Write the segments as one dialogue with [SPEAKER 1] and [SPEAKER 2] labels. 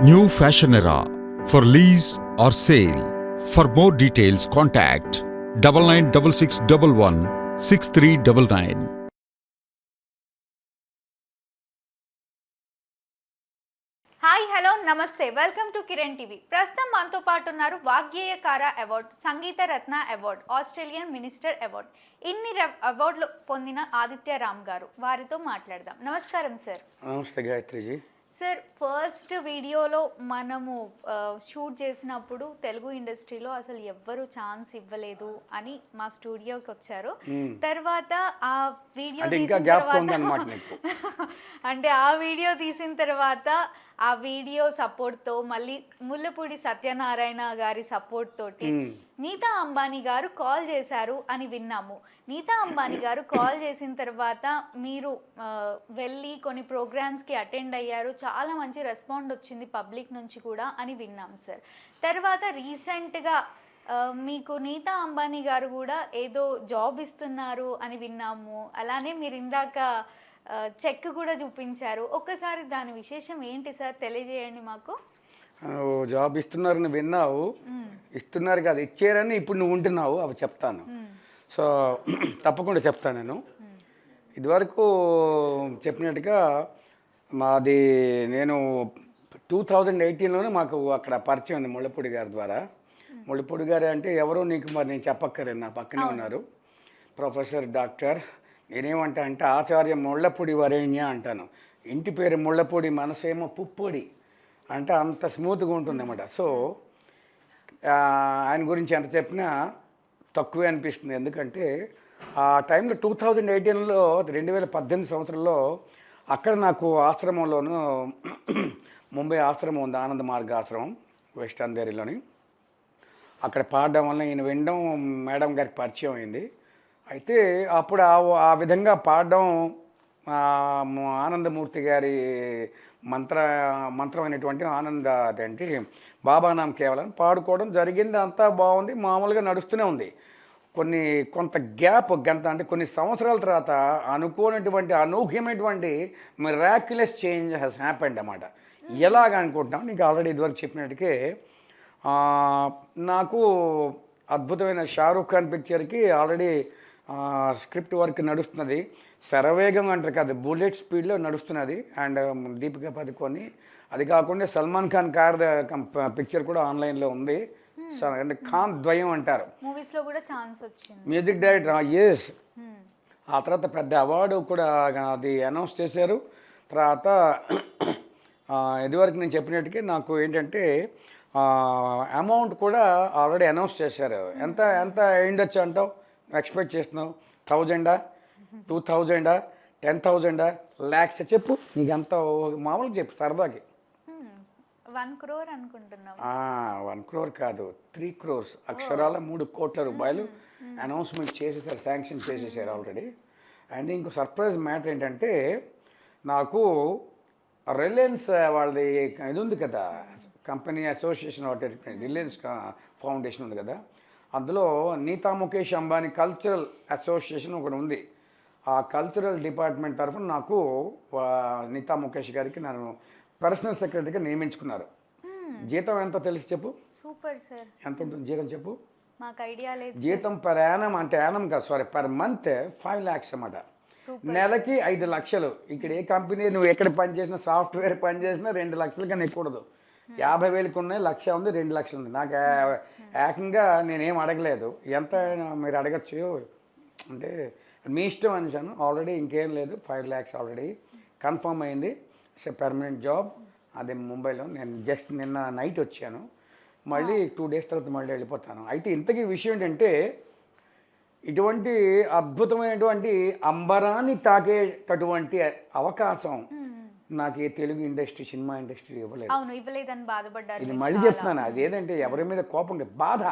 [SPEAKER 1] New Fashion Era. For lease or sale. For more details, contact double nine double six double one six three double nine.
[SPEAKER 2] Hi hello నమస్తే welcome to Kiran TV ప్రస్తుతం మనతో పాటు ఉన్నారు వాగ్గేయకార award సంగీత రత్న award Australian minister award ఇన్ని అవార్డులు పొందిన ఆదిత్య రామ్ గారు వారితో మాట్లాడదాం నమస్కారం సార్
[SPEAKER 3] నమస్తే గాయత్రిజీ
[SPEAKER 2] సార్ ఫస్ట్ వీడియోలో మనము షూట్ చేసినప్పుడు తెలుగు ఇండస్ట్రీలో అసలు ఎవ్వరు ఛాన్స్ ఇవ్వలేదు అని మా స్టూడియోకి వచ్చారు. తర్వాత ఆ వీడియో తీసిన తర్వాత అంటే ఆ వీడియో తీసిన తర్వాత ఆ వీడియో సపోర్ట్తో మళ్ళీ ముల్లపూడి సత్యనారాయణ గారి సపోర్ట్ తోటి నీతా అంబానీ గారు కాల్ చేశారు అని విన్నాము. నీతా అంబానీ గారు కాల్ చేసిన తర్వాత మీరు వెళ్ళి కొన్ని programs కి అటెండ్ అయ్యారు. చాలా మంచి రెస్పాండ్ వచ్చింది పబ్లిక్ నుంచి కూడా అని విన్నాం సార్. తర్వాత రీసెంట్గా మీకు నీతా అంబానీ గారు కూడా ఏదో జాబ్ ఇస్తున్నారు అని విన్నాము. అలానే మీరు ఇందాక చెక్ కూడా చూపించారు. ఒక్కసారి దాని విశేషం ఏంటి సార్? తెలియజేయండి మాకు.
[SPEAKER 3] జాబ్ ఇస్తున్నారని విన్నావు. ఇస్తున్నారు కదా ఇచ్చారని ఇప్పుడు నువ్వు ఉంటున్నావు అవి చెప్తాను. సో తప్పకుండా చెప్తాను నేను. ఇదివరకు చెప్పినట్టుగా మాది నేను టూ థౌజండ్ ఎయిటీన్లోనే మాకు అక్కడ పరిచయం ఉంది ముళ్ళపూడి గారి ద్వారా. ముళ్ళపూడి గారు అంటే ఎవరో నీకు మరి నేను చెప్పక్కర్లేదు నా పక్కనే ఉన్నారు. ప్రొఫెసర్ డాక్టర్ నేనేమంటా అంటే ఆచార్య ముళ్ళపూడి వరేణ్య అంటాను. ఇంటి పేరు ముళ్ళపూడి మనసేమో పుప్పొడి అంటే అంత స్మూత్గా ఉంటుంది అన్నమాట సో ఆయన గురించి ఎంత చెప్పినా తక్కువే అనిపిస్తుంది. ఎందుకంటే ఆ టైంలో టూ థౌజండ్ ఎయిటీన్లో రెండు వేల పద్దెనిమిది సంవత్సరంలో అక్కడ నాకు ఆశ్రమంలోను ముంబై ఆశ్రమం ఉంది ఆనంద మార్గ ఆశ్రమం వెస్ట్ అంధేరిలోని. అక్కడ పాడడం వల్ల ఈయన వినడం మేడం గారికి పరిచయం అయింది. అయితే అప్పుడు ఆ ఆ విధంగా పాడడం ఆనందమూర్తి గారి మంత్ర మంత్రమైనటువంటి ఆనంద అదేంటి బాబానాం కేవలం పాడుకోవడం జరిగింది అంతా బాగుంది మామూలుగా నడుస్తూనే ఉంది. కొన్ని కొంత గ్యాప్ గంత అంటే కొన్ని సంవత్సరాల తర్వాత అనుకోనటువంటి అనూహ్యమైనటువంటి మిరాక్యులస్ చేంజ్ హెస్ హ్యాపెండ్ అన్నమాట. ఎలాగ అనుకుంటున్నాం నీకు ఆల్రెడీ ఇదివరకు చెప్పినట్టుకే నాకు అద్భుతమైన షారూఖ్ ఖాన్ పిక్చర్కి ఆల్రెడీ స్క్రిప్ట్ వర్క్ నడుస్తున్నది. శరవేగం అంటారు కదా బుల్లెట్ స్పీడ్లో నడుస్తున్నది. అండ్ దీపికా పదుకొని. అది కాకుండా సల్మాన్ ఖాన్ కార్ పిక్చర్ కూడా ఆన్లైన్లో ఉంది. అంటే ఖాన్ ద్వయం అంటారు.
[SPEAKER 2] మూవీస్లో కూడా ఛాన్స్ వచ్చింది.
[SPEAKER 3] మ్యూజిక్ డైరెక్టర్ ఎస్ ఆ తర్వాత పెద్ద అవార్డు కూడా అది అనౌన్స్ చేశారు. తర్వాత ఇదివరకు నేను చెప్పినట్టుగా నాకు ఏంటంటే అమౌంట్ కూడా ఆల్రెడీ అనౌన్స్ చేశారు. ఎంత ఎంత అయిండొచ్చు అంటావు? ఎక్స్పెక్ట్ చేస్తున్నావు. థౌజండా? టూ థౌజండా? టెన్ థౌజండా? ల్యాక్స్ చెప్పు. నీకు ఎంత మామూలుగా చెప్పు సరదాకి.
[SPEAKER 2] వన్ క్రోర్ అనుకుంటున్నాం
[SPEAKER 3] వన్ క్రోర్ కాదు. త్రీ క్రోర్స్. అక్షరాల మూడు కోట్ల రూపాయలు అనౌన్స్మెంట్ చేసేసారు శాంక్షన్ చేసేసారు ఆల్రెడీ. అండ్ ఇంకో సర్ప్రైజ్ మ్యాటర్ ఏంటంటే నాకు రిలయన్స్ వాళ్ళది ఇది ఉంది కదా కంపెనీ అసోసియేషన్ ఒకటి రిలయన్స్ ఫౌండేషన్ ఉంది కదా. అందులో నీతా ముఖేష్ అంబానీ కల్చరల్ అసోసియేషన్ ఒకటి ఉంది. ఆ కల్చరల్ డిపార్ట్మెంట్ తరఫున నాకు నీతా ముఖేష్ గారికి నన్ను పర్సనల్ సెక్రటరీగా నియమించుకున్నారు. జీతం ఎంత తెలిసి చెప్పు?
[SPEAKER 2] Super sir.
[SPEAKER 3] ఎంత ఉంటుంది జీతం చెప్పు?
[SPEAKER 2] మాకు ఐడియా లేదు
[SPEAKER 3] జీతం పర్ యానం అంటే యానం కాదు sorry per month five lakhs అన్నమాట. నెలకి ఐదు లక్షలు. ఇక్కడ ఏ కంపెనీ నువ్వు ఎక్కడ పని చేసినా సాఫ్ట్వేర్ పని చేసినా రెండు లక్షల కన్నా ఎక్కువదు యాభై వేలకు ఉన్నాయి లక్ష ఉంది రెండు లక్షలు ఉంది. నాకు ఏకంగా నేనేం అడగలేదు. ఎంత మీరు అడగచ్చు. అంటే మీ ఇష్టం అనేసాను. ఆల్రెడీ ఇంకేం లేదు. ఫైవ్ ల్యాక్స్ ఆల్రెడీ కన్ఫర్మ్ అయింది. పర్మనెంట్ జాబ్ అది ముంబైలో నేను జస్ట్ నిన్న నైట్ వచ్చాను. మళ్ళీ టూ డేస్ తర్వాత మళ్ళీ వెళ్ళిపోతాను. అయితే ఇంతకీ విషయం ఏంటంటే ఇటువంటి అద్భుతమైనటువంటి అంబరాన్ని తాకేటటువంటి అవకాశం నాకు ఈ తెలుగు ఇండస్ట్రీ సినిమా ఇండస్ట్రీ ఇవ్వలేదు.
[SPEAKER 2] అవును ఇవ్వలేదని బాధపడ్డారు
[SPEAKER 3] ఇది మళ్ళీ. చెప్తున్నాను అదేంటంటే ఎవరి మీద కోపం లేదు బాధ.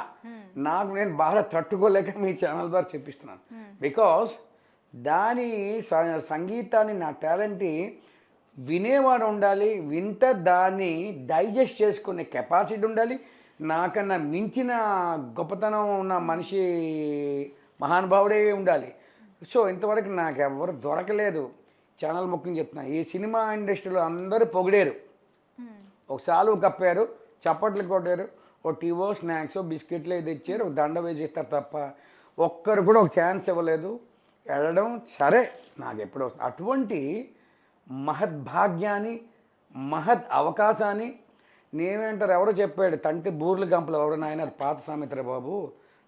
[SPEAKER 3] నాకు నేను బాధ తట్టుకోలేక మీ ఛానల్ ద్వారా చెప్పిస్తున్నాను. బికాస్ దాని సంగీతాన్ని నా టాలెంట్ వినేవాడు ఉండాలి వింట దాన్ని డైజెస్ట్ చేసుకునే కెపాసిటీ ఉండాలి నాకన్నా మించిన గొప్పతనం ఉన్న మనిషి మహానుభావుడే ఉండాలి. సో ఇంతవరకు నాకు ఎవరు దొరకలేదు. ఛానల్ ముఖ్యం చెప్తున్నా. ఈ సినిమా ఇండస్ట్రీలో అందరూ పొగిడారు. ఒక సాలు కప్పారు చప్పట్లు కొట్టారు ఓ టీవో స్నాక్స్ బిస్కెట్లు ఏది ఇచ్చారు ఒక దండ వేసిస్తారు తప్ప ఒక్కరు కూడా ఒక ఛాన్స్ ఇవ్వలేదు. వెళ్ళడం సరే నాకు ఎప్పుడో అటువంటి మహద్భాగ్యాన్ని మహద్ అవకాశాన్ని నేనేంటారు ఎవరో చెప్పాడు తంతే బూర్ల కంపలు ఎవరు నాయన పాత సామెత్ర బాబు?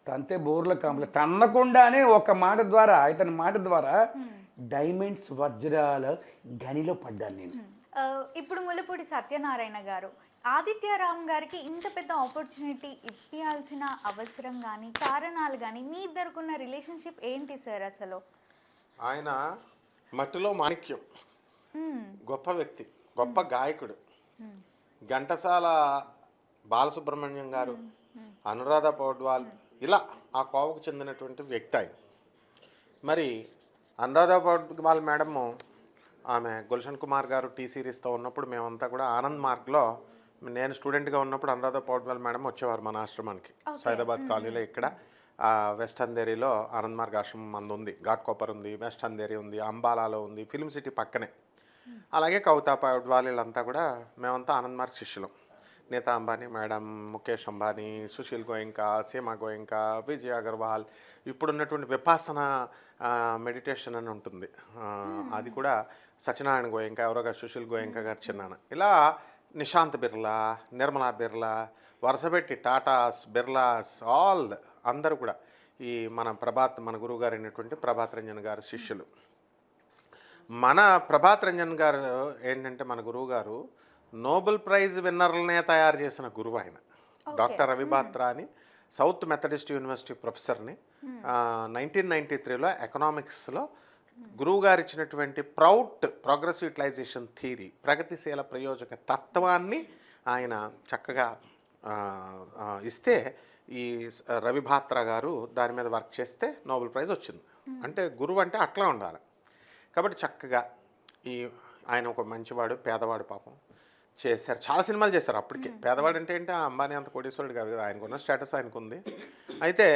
[SPEAKER 3] తంతే బూర్ల కంపలు. తన్నకుండానే ఒక మాట ద్వారా ఇతని మాట ద్వారా డైమండ్స్ వజ్రాల గనిలో పడ్డాను నేను.
[SPEAKER 2] ఇప్పుడు ముల్లపూడి సత్యనారాయణ గారు ఆదిత్యరామ్ గారికి ఇంత పెద్ద ఆపర్చునిటీ ఇప్పించాల్సిన అవసరం కానీ కారణాలు కానీ మీ ఇద్దరుకున్న రిలేషన్షిప్ ఏంటి సార్ అసలు?
[SPEAKER 4] ఆయన మట్టిలో మాణిక్యం. గొప్ప వ్యక్తి గొప్ప గాయకుడు. ఘంటసాల బాలసుబ్రహ్మణ్యం గారు అనురాధ పౌడ్వాల్ ఇలా ఆ కోవకు చెందినటువంటి వ్యక్తి ఆయన. మరి అనురాధ పౌడ్వాల్ మేడము ఆమె గుల్షన్ కుమార్ గారు టీ సిరీస్తో ఉన్నప్పుడు మేమంతా కూడా ఆనంద్ మార్గ్లో నేను స్టూడెంట్గా ఉన్నప్పుడు అనురాధ పౌడ్వాల్ మేడం వచ్చేవారు మన ఆశ్రమానికి. సైదాబాద్ కాలనీలో ఇక్కడ. వెస్ట్ అంధేరిలో ఆనంద్ మార్గ్ ఆశ్రమం మంది ఉంది. ఘాట్ కోపర్ ఉంది వెస్ట్ అంధేరి ఉంది అంబాలాలో ఉంది ఫిల్మ్ సిటీ పక్కనే. అలాగే కవితా పౌడ్వాల్ వీళ్ళంతా కూడా మేమంతా ఆనంద్ మార్గ్ శిష్యులం. నీతా అంబానీ మేడం ముఖేష్ అంబానీ సుశీల్ గోయంకా సీమా గోయంకా విజయ్ అగర్వాల్ ఇప్పుడున్నటువంటి విపాసన మెడిటేషన్ అని ఉంటుంది. ఆ, అది కూడా సత్యనారాయణ గోయంకా ఎవరో గారు సుశీల్ గోయంకా గారు చిన్నాన ఇలా నిశాంత్ బిర్లా నిర్మలా బిర్లా వరుసపెట్టి టాటాస్ బిర్లాస్ ఆల్ అందరూ కూడా ఈ మన ప్రభాత్ మన గురువు గారు అయినటువంటి ప్రభాత్ రంజన్ గారు శిష్యులు. మన ప్రభాత్ రంజన్ గారు ఏంటంటే మన గురువు గారు నోబెల్ ప్రైజ్ విన్నర్లనే తయారు చేసిన గురువు ఆయన. డాక్టర్ రవి బాత్రా అని సౌత్ మెథడిస్ట్ యూనివర్సిటీ ప్రొఫెసర్ని నైన్టీన్ నైంటీ త్రీలో ఎకనామిక్స్లో గురువు గారు ఇచ్చినటువంటి ప్రౌట్ ప్రోగ్రెస్ యూటిలైజేషన్ థీరీ ప్రగతిశీల ప్రయోజక తత్వాన్ని ఆయన చక్కగా ఇస్తే ఈ స- రవి భాత్రా గారు దాని మీద వర్క్ చేస్తే నోబెల్ ప్రైజ్ వచ్చింది. అంటే గురువు అంటే అట్లా ఉండాలి. కాబట్టి చక్కగా ఈ ఆయన ఒక మంచివాడు పేదవాడు పాపం. చేశారు. చాలా సినిమాలు చేశారు అప్పటికే. పేదవాడు అంటే ఏంటి? ఆ అంబానీ అంత కోటీశ్వరుడు కాదు కదా ఆయనకున్న స్టేటస్ ఆయనకుంది. అయితే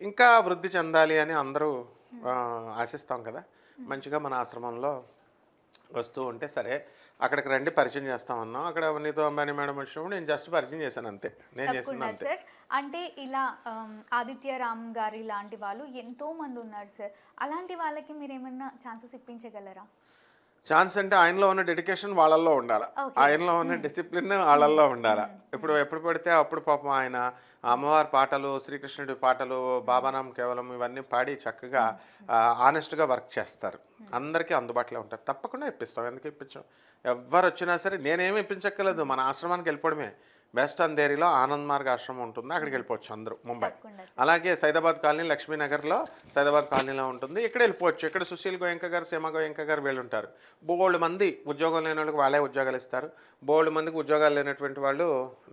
[SPEAKER 4] ఇంకా వృద్ధి చెందాలి అని అందరూ ఆశిస్తాం కదా. మంచిగా మన ఆశ్రమంలో వస్తూ ఉంటే సరే అక్కడికి రండి పరిచయం చేస్తామన్నాం అక్కడ నీతో అంబానీ మేడం వచ్చినప్పుడు నేను జస్ట్ పరిచయం చేశాను అంతే. నేను
[SPEAKER 2] తప్పకుండా
[SPEAKER 4] అంతే.
[SPEAKER 2] అంటే ఇలా ఆదిత్య రామ్ గారి లాంటి వాళ్ళు ఎంతో మంది ఉన్నారు సార్. అలాంటి వాళ్ళకి మీరు ఏమన్నా ఛాన్సెస్ ఇప్పించగలరా?
[SPEAKER 4] ఛాన్స్ అంటే ఆయనలో ఉన్న డెడికేషన్ వాళ్ళల్లో ఉండాలి. ఆయనలో ఉన్న డిసిప్లిన్ వాళ్ళల్లో ఉండాలి. ఇప్పుడు ఎప్పుడు పడితే అప్పుడు పాపం ఆయన అమ్మవారి పాటలు శ్రీకృష్ణుడి పాటలు బాబానాం కేవలం ఇవన్నీ పాడి చక్కగా ఆనెస్ట్గా వర్క్ చేస్తారు. అందరికీ అందుబాటులో ఉంటారు. తప్పకుండా ఇప్పిస్తాం. ఎందుకు ఇప్పించాం? ఎవరు వచ్చినా సరే నేనేమి ఇప్పించక్కర్లేదు. మన ఆశ్రమానికి వెళ్ళిపోవడమే. వెస్ట్ అంధేరిలో ఆనంద్ మార్గ్ ఆశ్రమం ఉంటుంది. అక్కడికి వెళ్ళిపోవచ్చు అందరూ ముంబై. అలాగే సైదాబాద్ కాలనీ లక్ష్మీనగర్లో సైదాబాద్ కాలనీలో ఉంటుంది. ఇక్కడ వెళ్ళిపోవచ్చు. ఇక్కడ సుశీల్ గోయంక గారు సీమ గోయంక గారు వీళ్ళు ఉంటారు బోల్డ్ మంది ఉద్యోగం లేని వాళ్ళకి వాళ్ళే ఉద్యోగాలు ఇస్తారు. బోల్డ్ మందికి ఉద్యోగాలు లేనటువంటి వాళ్ళు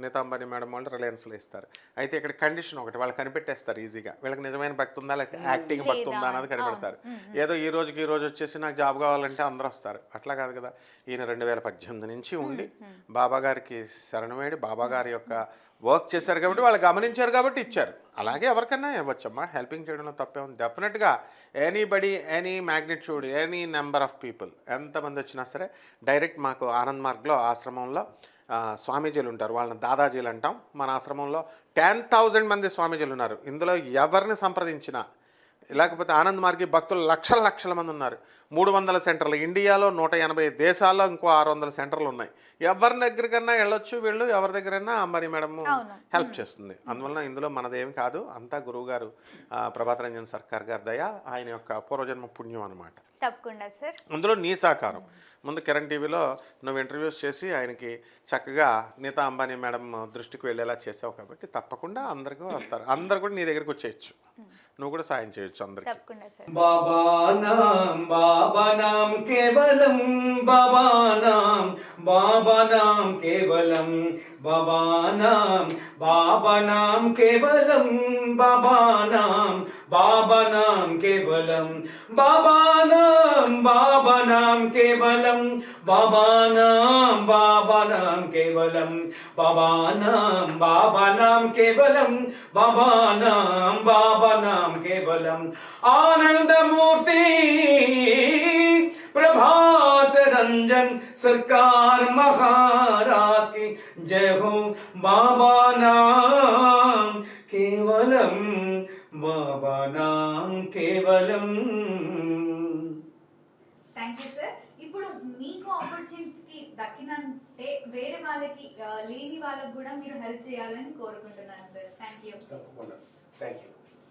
[SPEAKER 4] నీతాంబని మేడం వాళ్ళు రిలయన్స్లో ఇస్తారు. అయితే ఇక్కడ కండిషన్ ఒకటి వాళ్ళు కనిపెట్టేస్తారు ఈజీగా. వీళ్ళకి నిజమైన భక్తి ఉందా లేకపోతే యాక్టింగ్ భక్తి ఉందా అన్నది కనిపెడతారు. ఏదో ఈ రోజుకి ఈ రోజు వచ్చేసి నాకు జాబ్ కావాలంటే అందరూ వస్తారు. అట్లా కాదు కదా. ఈయన రెండు వేల పద్దెనిమిది నుంచి ఉండి బాబా గారికి శరణమేడి బాబా గారి యొక్క వర్క్ చేశారు కాబట్టి వాళ్ళు గమనించారు కాబట్టి ఇచ్చారు. అలాగే ఎవరికైనా ఇవ్వచ్చమ్మా. హెల్పింగ్ చేయడంలో తప్పే ఉంది. డెఫినెట్గా anybody any magnitude any number of people ఎంతమంది వచ్చినా సరే డైరెక్ట్ మాకు ఆనంద్ మార్గ్లో ఆశ్రమంలో స్వామీజీలు ఉంటారు. వాళ్ళని దాదాజీలు అంటాం. మన ఆశ్రమంలో టెన్ థౌజండ్ మంది స్వామీజీలు ఉన్నారు. ఇందులో ఎవరిని సంప్రదించినా లేకపోతే ఆనంద్ మార్గి భక్తులు లక్షల లక్షల మంది ఉన్నారు. మూడు వందల సెంటర్లు. ఇండియాలో నూట ఎనభై దేశాల్లో ఇంకో ఆరు వందల సెంటర్లు ఉన్నాయి. ఎవరి దగ్గరికన్నా వెళ్ళొచ్చు వీళ్ళు ఎవరి దగ్గరైనా మరి మేడం. హెల్ప్ చేస్తుంది. అందువలన ఇందులో మనదేం కాదు అంతా గురువు గారు ప్రభాత్ రంజన్ సర్కార్ గారి దయ ఆయన యొక్క పూర్వజన్మ పుణ్యం అనమాట
[SPEAKER 2] తప్పకుండా సార్.
[SPEAKER 4] అందులో నీ సహకారం. ముందు కిరణ్ టీవీలో నువ్వు ఇంటర్వ్యూస్ చేసి ఆయనకి చక్కగా నీతా అంబానీ మేడం దృష్టికి వెళ్ళేలా చేసావు కాబట్టి తప్పకుండా అందరికీ వస్తారు. అందరు కూడా నీ దగ్గరికి వచ్చేయచ్చు. నువ్వు కూడా సాయం చేయొచ్చు అందరికి.
[SPEAKER 2] తప్పకుండా సార్.
[SPEAKER 5] बाबानां केवलं बाबानां बाबानां केवलं बाबानां बाबानां केवलं बाबा बाबनाम केवलम, बाबा बाबा केवलम, बाबा बाबा केवलम, बाबा बाबा केवलम, बाबा बाबा केवलम। आनंद मूर्ति, प्रभात
[SPEAKER 3] रंजन सरकार महाराज की, जय हो बाबा नाम केवलम। భావనాం కేవలం.
[SPEAKER 2] థ్యాంక్ యూ సార్ ఇప్పుడు మీకు ఆపర్చునిటీ దక్కినంతే వేరే వాళ్ళకి లేని వాళ్ళకి కూడా మీరు హెల్ప్ చేయాలని కోరుకుంటున్నాను sir thank you
[SPEAKER 3] thank you